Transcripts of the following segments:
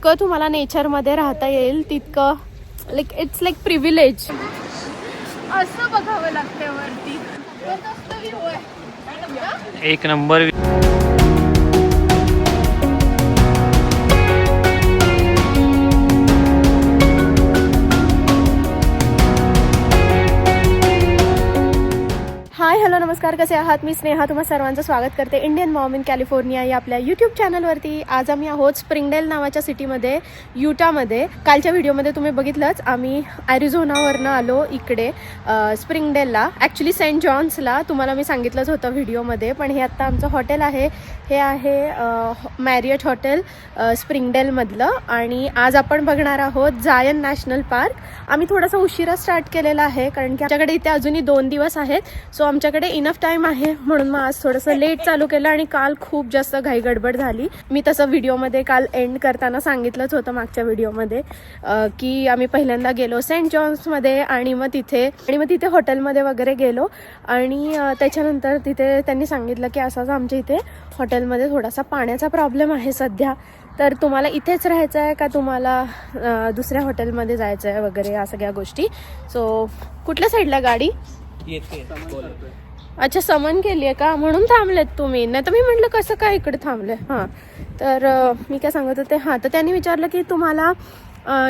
जितकं तुम्हाला नेचरमध्ये राहता येईल तितकं लाईक इट्स लाईक प्रिव्हिलेज असं बघावं लागते वरती. एक नंबर हॅलो नमस्कार कसे आहात? मी स्नेहा तुम्हा सर्वांचं स्वागत करते इंडियन मॉम इन कॅलिफोर्निया या आपल्या यूट्यूब चॅनलवरती आज आम्ही आहोत स्प्रिंगडेल नावाच्या सिटीमध्ये युटामध्ये. कालच्या व्हिडिओमध्ये तुम्ही बघितलंच आम्ही ॲरिझोनावरनं आलो इकडे स्प्रिंगडेलला. ॲक्च्युली सेंट जॉन्सला तुम्हाला मी सांगितलंच होतं व्हिडिओमध्ये पण हे आत्ता आमचं हॉटेल आहे. हे आहे मॅरियट हॉटेल स्प्रिंगडेलमधलं. आणि आज आपण बघणार आहोत जायन नॅशनल पार्क. आम्ही थोडासा उशिरा स्टार्ट केलेला आहे कारण की आमच्याकडे इथे अजूनही दोन दिवस आहेत. सो आमच्याकडे इनफ टाइम आहे म्हणून मग आज थोडंसं लेट चालू केलं आणि काल खूप जास्त घाई गडबड झाली. मी तसं व्हिडिओमध्ये काल एंड करताना सांगितलंच होतं मागच्या व्हिडिओमध्ये की आम्ही पहिल्यांदा गेलो सेंट जॉन्समध्ये आणि मग तिथे आणि मग तिथे हॉटेलमध्ये वगैरे गेलो. आणि त्याच्यानंतर तिथे त्यांनी सांगितलं की असाच आमच्या इथे हॉटेलमध्ये थोडासा पाण्याचा प्रॉब्लेम आहे सध्या. तर तुम्हाला इथेच राहायचं आहे का? तुम्हाला दुसऱ्या हॉटेलमध्ये जायचं आहे वगैरे या सगळ्या गोष्टी. सो कुठल्या साईडला गाडी? अच्छा समन केली आहे का? म्हणून थांबलेत तुम्ही. नाही तर मी म्हटलं कसं काय इकडे थांबले? हां. तर मी काय सांगत होते? हां तर त्यांनी विचारलं की तुम्हाला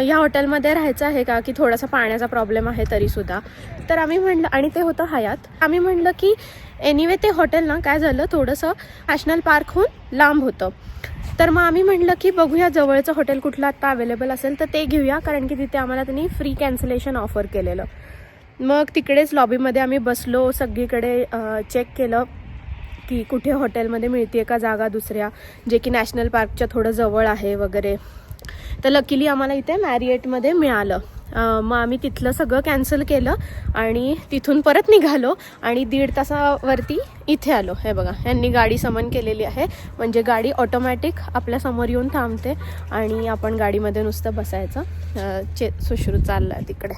या हॉटेलमध्ये राहायचं आहे का? की थोडासा पाण्याचा प्रॉब्लेम आहे तरीसुद्धा. तर आम्ही म्हणलं आणि ते होतं हयात. आम्ही म्हणलं की एनिवे ते हॉटेल ना काय झालं? थोडंसं नॅशनल पार्कहून लांब होतं. तर मग आम्ही म्हटलं की बघूया जवळचं हॉटेल कुठलं आत्ता अवेलेबल असेल तर ते घेऊया कारण की तिथे आम्हाला त्यांनी फ्री कॅन्सलेशन ऑफर केलेलं. मग तिकडेच लॉबीमध्ये आम्ही बसलो सगळीकडे चेक केलं की कुठे हॉटेलमध्ये मिळते का जागा दुसऱ्या जे की नॅशनल पार्कच्या थोडं जवळ आहे वगैरे. तर लकीली आम्हाला इथे मॅरिएटमध्ये मिळालं. मग आम्ही तिथलं सगळं कॅन्सल केलं आणि तिथून परत निघालो आणि दीड तासावरती इथे आलो. हे बघा यांनी गाडी समन केलेली आहे. म्हणजे गाडी ऑटोमॅटिक आपल्यासमोर येऊन थांबते आणि आपण गाडीमध्ये नुसतं बसायचं. चे सुश्रू चाललं आहे तिकडे.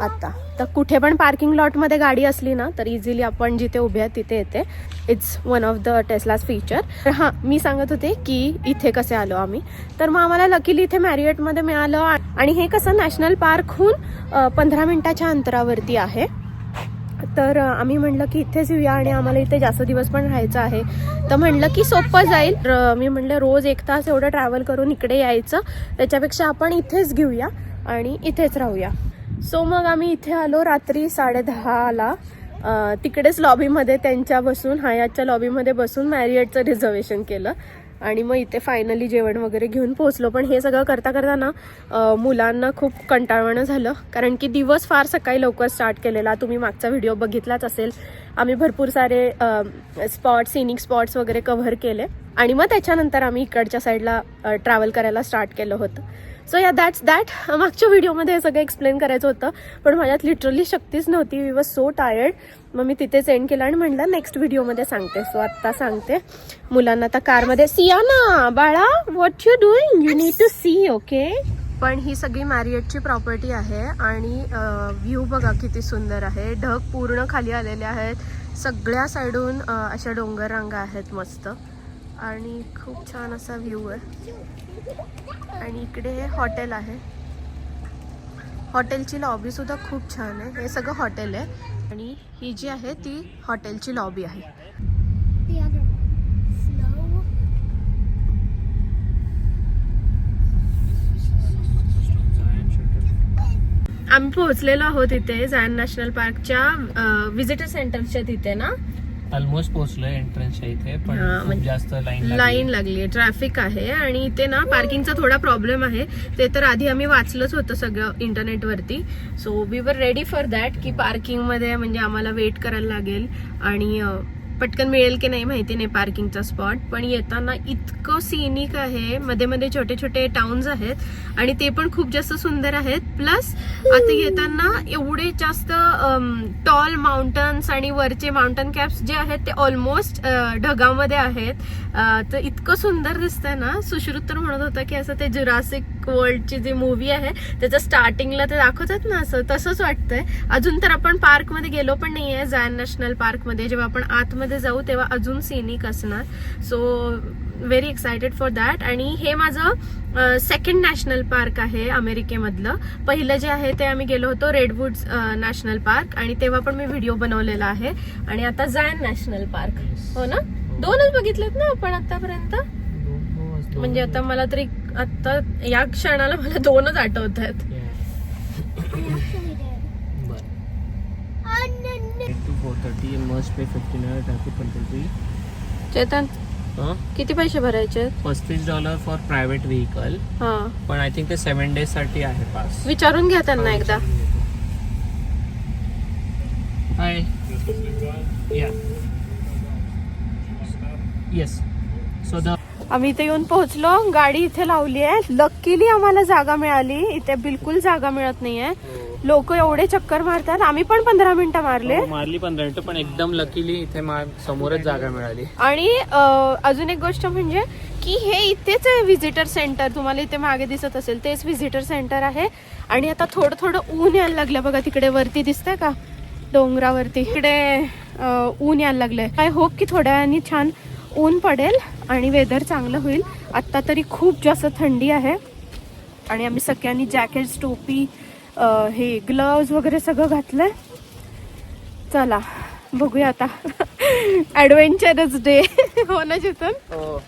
आता. तर कुठे पण पार्किंग लॉटमध्ये गाडी असली ना तर इझिली आपण जिथे उभे आहेत तिथे येते. It's one of the Tesla's feature तर हां मी सांगत होते की इथे कसे आलो आम्ही. तर मग आम्हाला लकीली इथे मॅरियटमध्ये मिळालं आणि हे कसं नॅशनल पार्कहून पंधरा मिनिटाच्या अंतरावरती आहे. तर आम्ही म्हणलं की इथेच येऊया आणि आम्हाला इथे जास्त दिवस पण राहायचं आहे. तर म्हणलं की सोपं जाईल. मी म्हणलं रोज एक तास एवढं ट्रॅव्हल करून इकडे यायचं. त्याच्यापेक्षा आपण इथेच घेऊया आणि इथेच राहूया. सो मग आम्ही इथे आलो रात्री साडेदहाला तिकडेच लॉबीमध्ये त्यांच्या बसून हयातच्या लॉबीमध्ये बसून मॅरियटचं रिझर्वेशन केलं. आणि मग इथे फायनली जेवण वगैरे घेऊन पोहोचलो. पण हे सगळं करता करता ना मुलांना खूप कंटाळवणं झालं. कारण की दिवस फार सकाळी लवकर स्टार्ट केलेला. तुम्ही मागचा व्हिडिओ बघितलाच असेल. आम्ही भरपूर सारे स्पॉट्स सिनिक स्पॉट्स वगैरे कव्हर केले. आणि मग त्याच्यानंतर आम्ही इकडच्या साईडला ट्रॅव्हल करायला स्टार्ट केलं होतं. सो या दॅट्स दॅट मागच्या व्हिडिओमध्ये हे सगळं एक्सप्लेन करायचं होतं पण माझ्यात लिटरली शक्तीच नव्हती. वी वॉज सो टायर्ड मग मी तिथेच एंड केलं आणि म्हटलं नेक्स्ट व्हिडिओमध्ये सांगते. सो आत्ता सांगते. मुलांना आता कारमध्ये सिया ना बाळा what you doing you need to see okay पण ही सगळी मॅरियटची प्रॉपर्टी आहे आणि व्ह्यू बघा किती सुंदर आहे. ढग पूर्ण खाली आलेले आहेत. सगळ्या साईडून अशा डोंगर रांगा आहेत मस्त. आणि खूप छान असा व्ह्यू आहे. आणि इकडे हे हॉटेल आहे. हॉटेलची लॉबी सुद्धा खूप छान आहे. हे सगळं हॉटेल आहे. आणि ही जी आहे ती हॉटेलची लॉबी आहे. आम्ही पोहोचलेलो आहोत इथे झॅन नॅशनल पार्कच्या विजिटर सेंटरच्या तिथे ना? ऑलमोस्ट पोहोचलोय एंट्रन्सच्या इथे पण हा, खूप म्हणजे जास्त लाईन लाईन लागली आहे ट्रॅफिक आहे आणि इथे ना पार्किंगचा थोडा प्रॉब्लेम आहे. ते तर आधी आम्ही वाचलंच होतं सगळं इंटरनेटवरती so we were ready for that की पार्किंगमध्ये म्हणजे आम्हाला वेट करायला लागेल. आणि अं, पटकन मिळेल की नाही माहिती नाही पार्किंगचा स्पॉट पण येताना इतकं सिनिक आहे. मध्ये मध्ये छोटे छोटे टाउन्स आहेत आणि ते पण खूप जास्त सुंदर आहेत. प्लस आता येताना एवढे जास्त टॉल माउंटन्स आणि वरचे माउंटन कॅप्स जे आहेत ते ऑलमोस्ट ढगामध्ये आहेत. तर इतकं सुंदर दिसतंय ना. सुश्रुत तर म्हणत होता की असं ते जुरासिक वर्ल्डची जी मूवी आहे त्याचं स्टार्टिंगला ते दाखवतात ना असं. तसंच वाटतंय. अजून तर आपण पार्कमध्ये गेलो पण नाहीये जायन नॅशनल पार्कमध्ये जेव्हा आपण आतमध्ये जाऊ तेव्हा अजून सिनिक असणार. So very excited for that आणि हे माझं सेकंड नॅशनल पार्क आहे अमेरिकेमधलं. पहिलं जे आहे ते आम्ही गेलो होतो रेडवुड्स नॅशनल पार्क आणि तेव्हा पण मी व्हिडिओ बनवलेला आहे. आणि आता जायन नॅशनल पार्क हो ना? दोनच बघितलेत ना आपण आतापर्यंत? म्हणजे आता मला तरी आता या क्षणाला मला दोनच आठवत आहेत. चेतन किती पैसे भरायचे आहेत? पस्तीस डॉलर फॉर प्रायव्हेट व्हेकल हा. पण आय थिंक ते सेवन डेजसाठी आहे पास विचारून घ्या त्यांना एकदा. हाय या येस सो द आम्ही इथे येऊन पोहोचलो. गाडी इथे लावली आहे. लकीली आम्हाला जागा मिळाली. इथे बिलकुल जागा मिळत नाहीये. लोक एवढे चक्कर मारतात. आम्ही पण पंधरा मिनिटं मारले. मारली पंधरा मिनिटं पण एकदम लकीली इथे समोरच जागा मिळाली. आणि अजून एक गोष्ट म्हणजे की हे इथेच आहे व्हिजिटर सेंटर तुम्हाला इथे मागे दिसत असेल तेच व्हिजिटर सेंटर आहे. आणि आता थोडं थोडं ऊन यायला लागलं बघा तिकडे वरती दिसतंय का? डोंगरावरती. इकडे ऊन यायला लागलंय. आय होप की थोड्या वेळाने छान ऊन पडेल आणि वेदर चांगलं होईल. आत्ता तरी खूप जास्त थंडी आहे. आणि आम्ही सगळ्यांनी जॅकेट्स टोपी हे ग्लव्ज वगैरे सगळं घातलंय. चला बघूया आता. ऍडव्हेंचरच डे हो ना चेतन हो.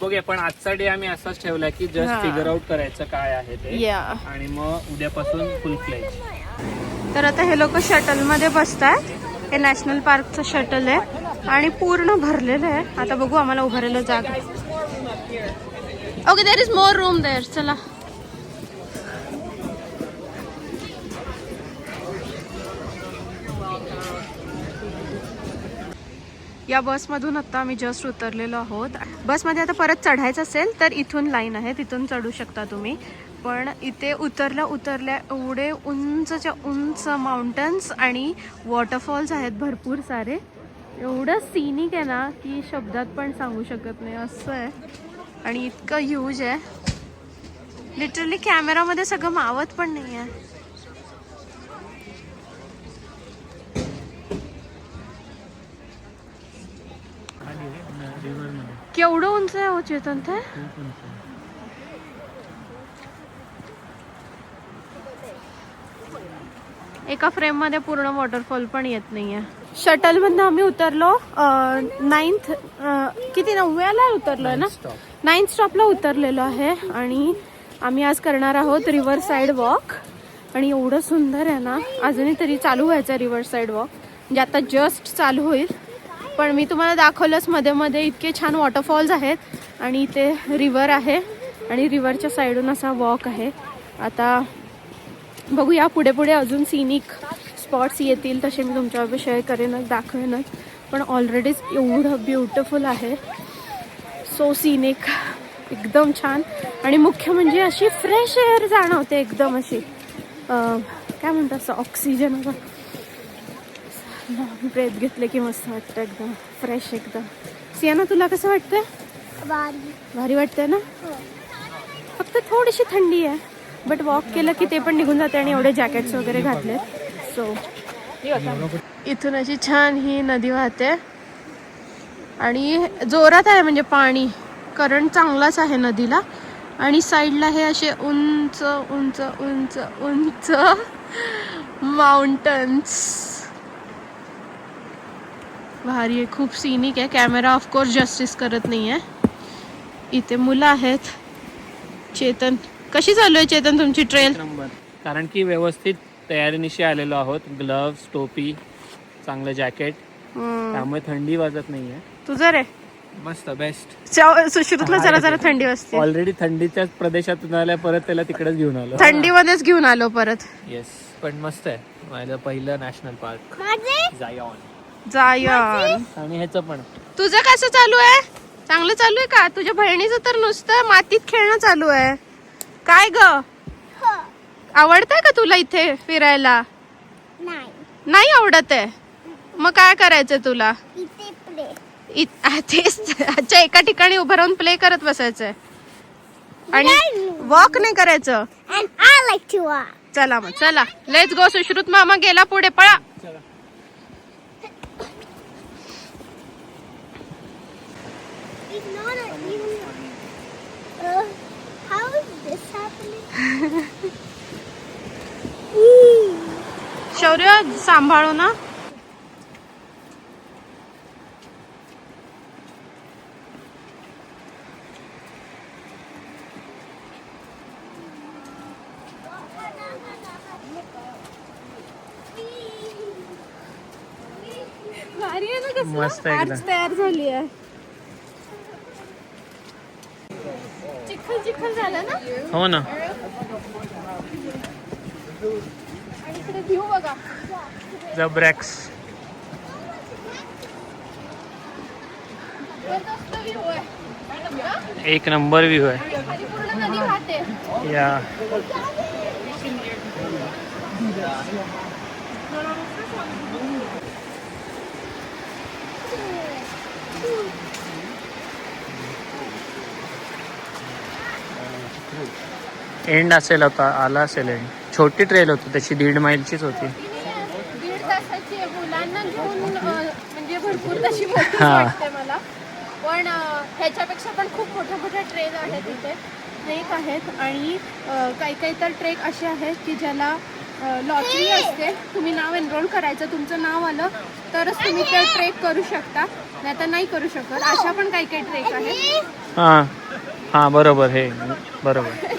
बघूया पण आजचा डे आम्ही असाच ठेवला की. जस्ट फिगर आउट करायचं काय आहे ते. या आणि मग उद्यापासून फुल फ्लेज तर आता हे लोक शटलमध्ये बसतात हे नॅशनल पार्कचं शटल आहे. आणि पूर्ण भरलेलं आहे. आता बघू आम्हाला उभारायला जागा. Okay there is more room there चला. या बसमधून आता आम्ही जस्ट उतरलेलो आहोत. बसमध्ये आता परत चढायचं असेल तर इथून लाईन आहे. तिथून चढू शकता तुम्ही. पण इथे उतरल्या उतरल्या एवढे उंचच्या उंच माउंटन्स आणि वॉटरफॉल्स आहेत भरपूर सारे. एवढं सिनिक आहे ना की शब्दात पण सांगू शकत नाही. असं आहे. आणि इतकं ह्यूज आहे. लिटरली कॅमेरामध्ये सगळं मावत पण नाही आहे. केवढं उंच आहे हो चेतन ते? एका फ्रेममध्ये पूर्ण वॉटरफॉल पण येत नाहीये. आहे मधनं आम्ही उतरलो नाईन्थ किती नवव्याला उतरलोय ना? नाईन्थ स्टॉपला उतरलेलो आहे आणि आम्ही आज करणार आहोत रिव्हर साईड वॉक आणि एवढं सुंदर आहे ना अजूनही तरी चालू व्हायचं रिव्हर साईड वॉक म्हणजे आता जस्ट चालू होईल. पण मी तुम्हाला दाखवलंच मध्ये मध्ये इतके छान वॉटरफॉल्स आहेत आणि इथे रिव्हर आहे आणि रिव्हरच्या साईडून असा वॉक आहे. आता बघूया पुढे पुढे अजून सिनिक स्पॉट्स येतील तसे मी तुमच्यावर शेअर करेनच दाखवेनच. पण ऑलरेडीच एवढं ब्युटिफुल आहे. सो सिनिक एकदम छान. आणि मुख्य म्हणजे अशी फ्रेश एअर जाणवते एकदम अशी. काय म्हणतात असं ऑक्सिजन ब्रेथ घेतले की मस्त वाटतं एकदम फ्रेश एकदम. सियाना तुला कसं वाटतंय? Body. भारी वाटतंय ना? हो. फक्त थोडीशी थंडी आहे बट वॉक केलं की ते पण निघून जाते आणि एवढे जॅकेट्स वगैरे घातले सो इथून अशी छान ही नदी वाहते. आणि जोरात आहे म्हणजे पाणी. करंट चांगलाच आहे नदीला. आणि साईडला हे असे उंच उंच उंच उंच माउंटन्स भारी आहे खूप सिनिक आहे. कॅमेरा ऑफकोर्स जस्टिस करत नाही आहे इथे मुलं आहेत. चेतन कशी चालू आहे चेतन तुमची ट्रेल नंबर कारण की व्यवस्थित तयारीनिशी आलेलो आहोत. ग्लव्स टोपी चांगलं जॅकेट त्यामुळे थंडी वाजत नाहीये. तुझं रे? मस्त बेस्ट सुश्रुतला जरा जरा थंडी वाजते. ऑलरेडी थंडीच्याच प्रदेशातून आल्या परत त्याला तिकडेच घेऊन आलो. थंडीमध्येच घेऊन आलो परत. येस पण मस्त आहे. माझं पहिलं नॅशनल पार्क माझे? जायॉन जायन आणि ह्याचं पण. तुझं कसं चालू आहे? चांगलं चालू आहे का? तुझ्या बहिणीचं तर नुसतं मातीत खेळणं चालू आहे. काय ग? हो. आवडतंय का तुला इथे फिरायला? नाही. आवडत आहे? मग काय करायचं तुला? आ, तेच. अच्छा एका ठिकाणी उभं राहून प्ले करत बसायचंय. आणि वॉक नाही करायचं? चला मग चला. लेट गो सुश्रुत मामा गेला पुढे पळा. Uh, how is this happening? कसं? मस्त एकदम. आर्च तयार झाली आहे चिखल चिखल झालं ना हो ना आणि इकडे व्ह्यू बघा जबरॅक्स एक नंबर व्ह्यू आहे. या एंड असेल आता आला असेल एंड छोटी ट्रेल होती त्याची दीड मैलचीच होती. दीड तासाची. मुलांना घेऊन म्हणजे भरपूर तशी मोठी हा. वाटते मला. पण अ, ह्याच्यापेक्षा पण खूप मोठ्या मोठ्या ट्रेक आहेत इथे. ट्रेक आहेत आणि अ, काही काही तर ट्रेक असे आहेत की ज्याला लॉटरी असते. तुम्ही नाव एनरोल करायचं तुमचं नाव आलं तरच तुम्ही ते ट्रेक करू शकता. नाही तर नाही करू शकत. अशा पण काही काही ट्रेक आहेत. हां. हां बरोबर हे बरोबर.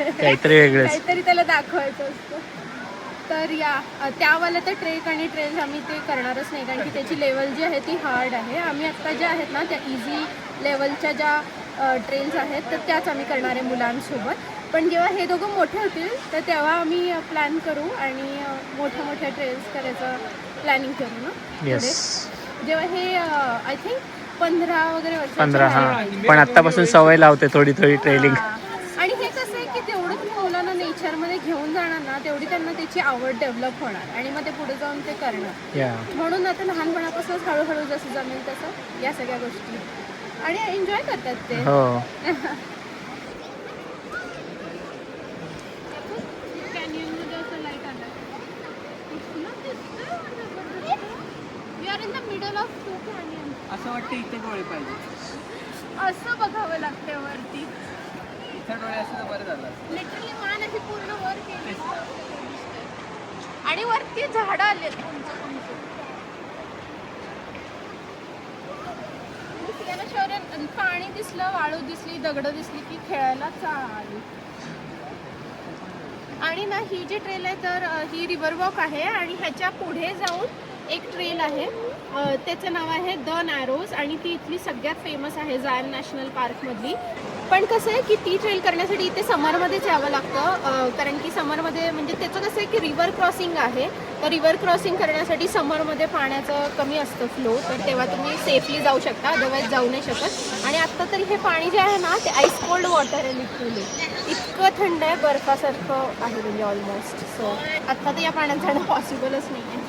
काहीतरी वेगळंच. काहीतरी त्याला दाखवायचं असतं. तर या अ, त्यावाल्या तर ट्रेक आणि ट्रेल्स आम्ही ते करणारच नाही कारण की त्याची लेवल जी आहे ती हार्ड आहे. आम्ही आत्ता ज्या आहेत ना त्या इझी लेवलच्या ज्या ट्रेल्स आहेत तर त्याच आम्ही करणार आहे मुलांसोबत. पण जेव्हा हे दोघं मोठे होतील तर तेव्हा आम्ही प्लॅन करू आणि मोठ्या मोठ्या ट्रेल्स करायचं प्लॅनिंग करू ना येस. जेव्हा हे आय थिंक पंधरा वगैरे वर्षाचे पंधरा. हां. पण आत्तापासून सवय लावते थोडी थोडी ट्रेलिंग हा. आणि हे कसं आहे की तेवढं तुम्ही मुलांना नेचरमध्ये घेऊन जाणार ना तेवढी त्यांना त्याची आवड डेव्हलप होणार आणि मग ते पुढे जाऊन ते करणार. या म्हणून आता लहानपणापासूनच हळूहळू जसं जमेल तसं या सगळ्या गोष्टी. आणि एन्जॉय करतात ते. हो. असं लाइट आलं we are in the middle of two canyon असं वाटतं इथे डोळे पाहिजे. असं बघावं लागते वरती. डोळे तर बरं झालं असतं. लिटरली मान अशी पूर्ण वर आणि वरती झाडं आले शौर्य पाणी दिसलं वाळू दिसली दगड दिसली की खेळायला चालू. आणि ना ही जी ट्रेल आहे तर अ, ही रिव्हर वॉक आहे आणि ह्याच्या पुढे जाऊन एक ट्रेल आहे. अ, त्याचं नाव आहे द नॅरोज आणि ती इथली सगळ्यात फेमस आहे जायन नॅशनल पार्कमधली पण कसं आहे की ती ट्रेल करण्यासाठी इथे समरमध्येच यावं लागतं. कारण की समरमध्ये म्हणजे त्याचं कसं आहे की रिव्हर क्रॉसिंग आहे. तर रिव्हर क्रॉसिंग करण्यासाठी समरमध्ये पाण्याचं कमी असतं फ्लो तर तेव्हा तुम्ही सेफली जाऊ शकता. अदरवाईज जाऊ नाही शकत. आणि आत्ता तरी हे पाणी जे आहे ना ते आईस कोल्ड वॉटर आहे लिटरली इतकं थंड आहे बर्फासारखं आहे म्हणजे ऑलमोस्ट सो आत्ता तर या पाण्यात जाणं पॉसिबलच नाही आहे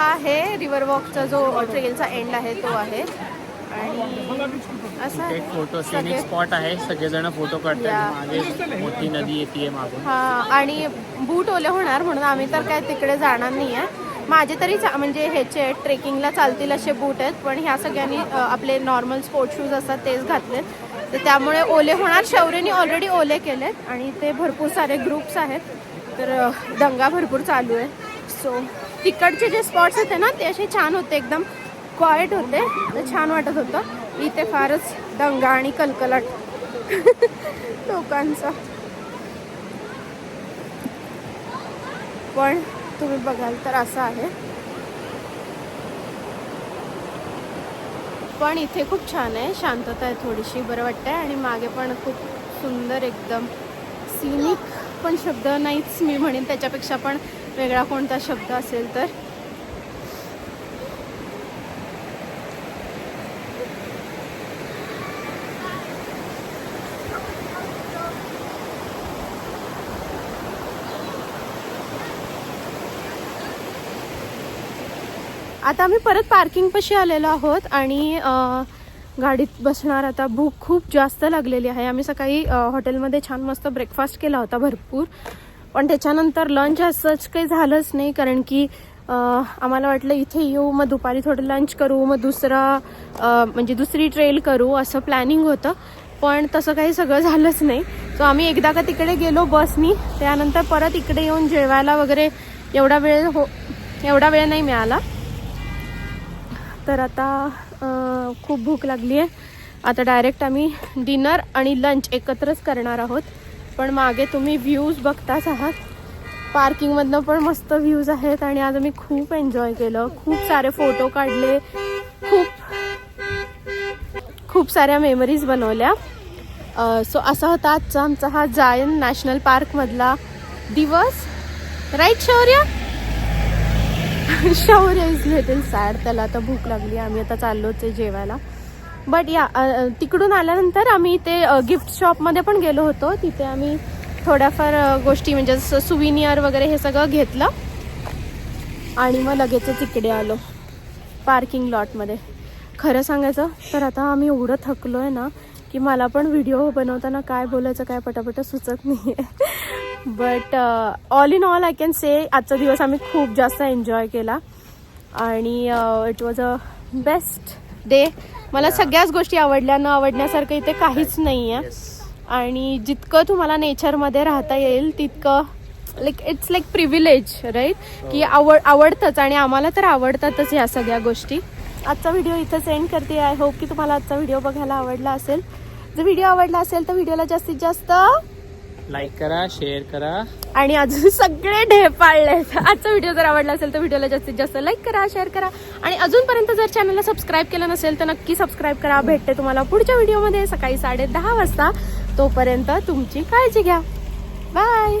हा आहे रिव्हर वॉकचा जो ट्रेलचा एंड आहे तो आहे. आणि असं एक आहे. फोटो सिनिक स्पॉट आहे. सगळेजण फोटो. काढतात मोठी नदी येते मागून. हा आणि बूट ओले होणार म्हणून आम्ही तर काय तिकडे जाणार नाही आहे माझे तरी चा- म्हणजे ह्याचे ट्रेकिंगला चालतील असे बूट आहेत पण ह्या सगळ्यांनी आपले नॉर्मल स्पोर्ट शूज असतात तेच घातलेत. तर त्यामुळे ओले होणार. शौर्यनी ऑलरेडी ओले केलेत आणि ते भरपूर सारे ग्रुप्स आहेत. तर दंगा भरपूर चालू आहे. सो तिकडचे जे स्पॉट्स होते ना ते असे छान होते एकदम क्वाईट होते. तर छान वाटत होतं. इथे फारच दंगा आणि कलकलाट लोकांचा. पण तुम्ही बघाल तर असं आहे. पण इथे खूप छान आहे. शांतता आहे थोडीशी बरं वाटतंय. आणि मागे पण खूप सुंदर एकदम सिनिक पण शब्द नाहीच मी म्हणेन. त्याच्यापेक्षा पण वेगळा कोणता शब्द असेल तर. आता आम्ही परत पार्किंग पाशी आलेलो आहोत आणि गाडीत बसणार आता भूक खूप जास्त लागलेली आहे. आम्ही सकाळी हॉटेलमध्ये छान मस्त ब्रेकफास्ट केला होता भरपूर. पण त्याच्यानंतर लंच असंच काही झालंच नाही कारण की आम्हाला वाटलं इथे येऊ मग दुपारी थोडं लंच करू मग दुसरं म्हणजे दुसरी ट्रेल करू असं प्लॅनिंग होतं. पण तसं काही सगळं झालंच नाही. सो आम्ही एकदा का तिकडे गेलो बसनी त्यानंतर परत इकडे येऊन जेवायला वगैरे एवढा वेळ हो एवढा वेळ नाही मिळाला. तर आता खूप भूक लागली आहे आता डायरेक्ट आम्ही डिनर आणि लंच एकत्रच करणार आहोत. पण मागे तुम्ही व्ह्यूज बघताच आहात. पार्किंगमधनं पण मस्त व्ह्यूज आहेत आणि आज आम्ही खूप एन्जॉय केलं. खूप सारे फोटो काढले. खूप खूप साऱ्या मेमरीज बनवल्या. सो असा होता आजचा आमचा हा जायन नॅशनल पार्कमधला दिवस. राईट शौर्य? शौर्य इज लिटल सॅड त्याला आता भूक लागली. आम्ही आता चाललोच आहे जेवायला. बट या तिकडून आल्यानंतर आम्ही ते गिफ्ट शॉपमध्ये पण गेलो होतो. तिथे आम्ही थोड्याफार गोष्टी म्हणजे जसं सुविनियर वगैरे हे सगळं घेतलं. आणि मग लगेचच इकडे आलो पार्किंग लॉटमध्ये खरं सांगायचं तर आता आम्ही एवढं थकलो आहे ना की मला पण व्हिडिओ बनवताना काय बोलायचं काय पटापट सुचत नाही आहे but all in all I can say आजचा दिवस आम्ही खूप जास्त एन्जॉय केला. आणि it was a best day मला सगळ्याच गोष्टी आवडल्या न आवडण्यासारखं इथे काहीच नाही आहे आणि जितकं तुम्हाला नेचरमध्ये राहता येईल तितकं like it's like privilege right की आवड आवडतंच आणि आम्हाला तर आवडतातच ह्या सगळ्या गोष्टी. आजचा व्हिडिओ इथंच एंड करते. आय होप की तुम्हाला आजचा व्हिडिओ बघायला आवडला असेल. जर व्हिडिओ आवडला असेल तर व्हिडिओला जास्तीत जास्त लाईक करा शेअर करा. आणि अजून सगळे ढेपाळले आजचा व्हिडिओ जर आवडला असेल तर व्हिडिओला जास्तीत जास्त लाईक करा शेअर करा. आणि अजूनपर्यंत जर चॅनलला सबस्क्राईब केलं नसेल तर नक्की सबस्क्राईब करा. भेटते तुम्हाला पुढच्या व्हिडिओमध्ये सकाळी साडे दहा वाजता. तोपर्यंत तुमची काळजी घ्या. बाय